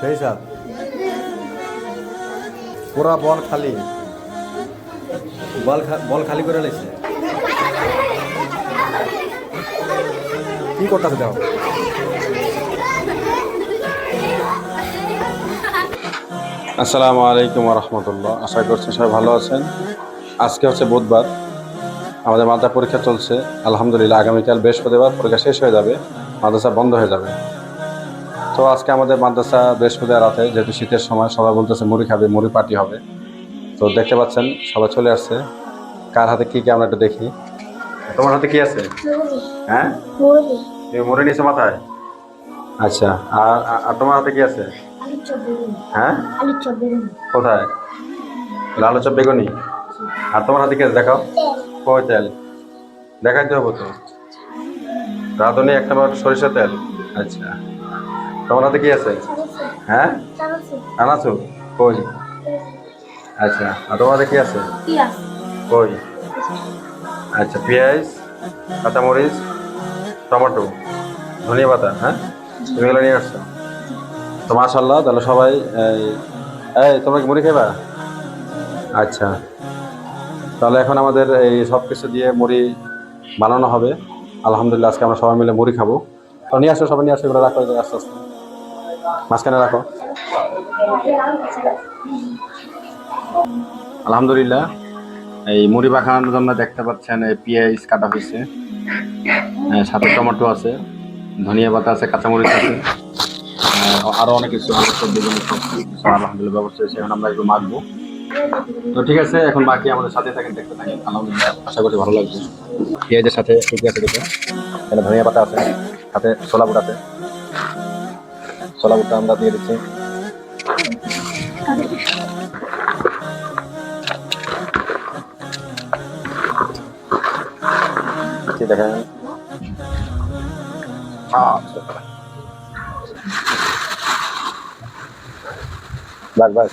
সেই পুরা বল খালি। বল বল খালি করে লেছে কি করতেছে দেখো। আসসালামু আলাইকুম রহমতুল্লাহ আশা করছি সবাই ভালো আছেন। আজকে হচ্ছে বুধবার। আমাদের মাদ্রাসা পরীক্ষা চলছে। আলহামদুলিল্লাহ, আগামীকাল বৃহস্পতিবার পরীক্ষা শেষ হয়ে যাবে। মাদ্রাসা বন্ধ হয়ে যাবে। তো আজকে আমাদের মাদ্রাসা বৃহস্পতিবার রাতে যেহেতু শীতের সময় সবাই বলতেছে মুড়ি খাবে মুড়ি পার্টি হবে। তো দেখতে পাচ্ছেন সবাই চলে আসছে। কার হাতে কি কি আমরা একটু দেখি? তোমার হাতে কি আছে? হ্যাঁ? মুড়ি। তুমি মুড়ি নিয়েছো মাথায়? আচ্ছা আর আর- তোমার হাতে কি আছে? হ্যাঁ? আলু চপ বেগুনি। কোথায়? লাল চপ বেগুনি? আর তোমার হাতে কি আছে? দেখাও। কই তেল? দেখাইতে হবে তো। রাঁধুনি একটা সরিষা তেল। আচ্ছা। তোমার হাতে কি আছে? হ্যাঁ? আনাচু কই? আচ্ছা আর তোমার হাতে কি আছে? কই? আচ্ছা পেঁয়াজ কাঁচামরিচ টমেটো ধনিয়া পাতা হ্যাঁ? তুমি এগুলো নিয়ে আসছো? তো মাশাল্লাহ তাহলে সবাই এই তোমরা কি মুড়ি খাইবা? আচ্ছা। তাহলে এখন আমাদের এই সব কিছু দিয়ে মুড়ি বানানো হবে। আলহামদুলিল্লাহ আজকে আমরা সবাই মিলে মুড়ি খাব। তো নিয়ে আসো সবাই নিয়ে আসো এগুলো রাখো আস্তে আস্তে। মাঝখানে রাখো। আলহামদুলিল্লাহ এই মুড়ি মাখানোর জন্য দেখতে পাচ্ছেন পেঁয়াজ কাটা হয়েছে। আহ, সাথে টমেটো আছে ধনিয়া পাতা আছে কাঁচামরিচ আছে। আহ, আরও অনেক কিছু সবজি আলহামদুলিল্লাহ ব্যবস্থা হয়েছে এখন আমরা একটু মাখবো। তো ঠিক আছে এখন বাকি আমাদের সাথে থাকেন দেখতে থাকেন। আলহামদুলিল্লাহ আশা করি ভালো লাগবে। পেঁয়াজের সাথে ঠিক আছে দেখে ধনিয়া পাতা আছে সাথে ছোলা বুট আছে। ছোলা বুটটা আমরা দিয়ে দিচ্ছি। ঠিক দেখেন? আচ্ছা। বাস বাস।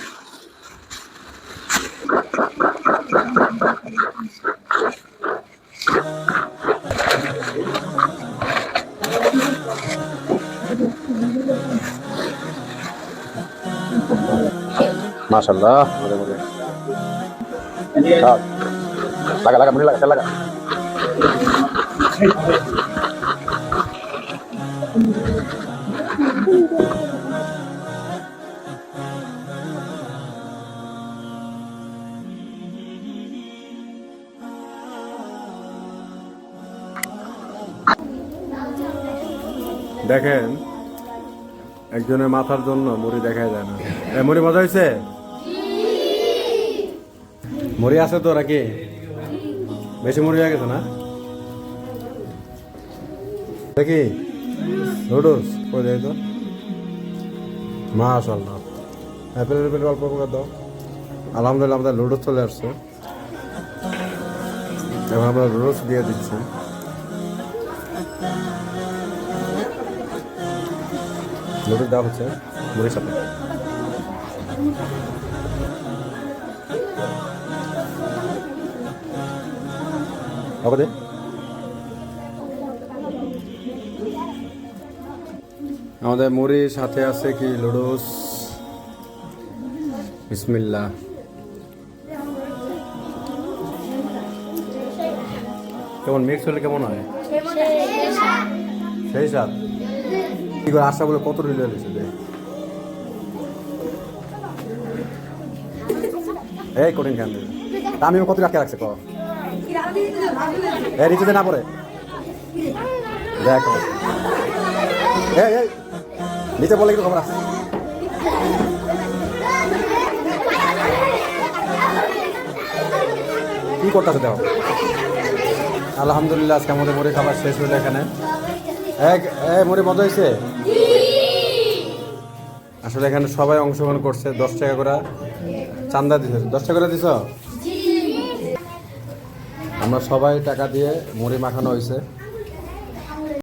মাশাল্লাহ মজা লাগা লাগা লাগা লাগা। দেখেন একজনের মাথার জন্য মুড়ি দেখা যায় না। এ, মুড়ি মজা হয়েছে মুড়ি আছে তো নাকি বেশি হয়ে গেছে না? দেখি নুডলস করে দেয় তো মাশাল্লাহ অ্যাপেল অ্যাপেল অল্প করে দাও। আলহামদুলিল্লাহ আমাদের লুডোস চলে আসছে এখন আমরা লুডোস দিয়ে দিচ্ছি লুডোস দেওয়া হচ্ছে মুড়ির সাথে হবে? আমাদের মুড়ির সাথে আছে কি? লুডোস বিসমিল্লাহ। কেমন মিক্স হলে কেমন হয়? সেই সাথ কি করে আশা বলে কত রিলে যে এই কঠিন খান তা আমি কত রাখতে রাখছে ক এই না পড়ে। দেখ। নিচে বলে কিন্তু খবর কি করতেছে দেখো? আলহামদুলিল্লাহ, আজকে আমাদের মুড়ি খাবার শেষ হলো এখানে। এক মুড়ি মজা হয়েছে? আসলে এখানে সবাই অংশগ্রহণ করছে, দশ টাকা করে। চান্দা দিছে। দশ টাকা করে দিছ? আমরা সবাই টাকা দিয়ে মুড়ি মাখানো হয়েছে।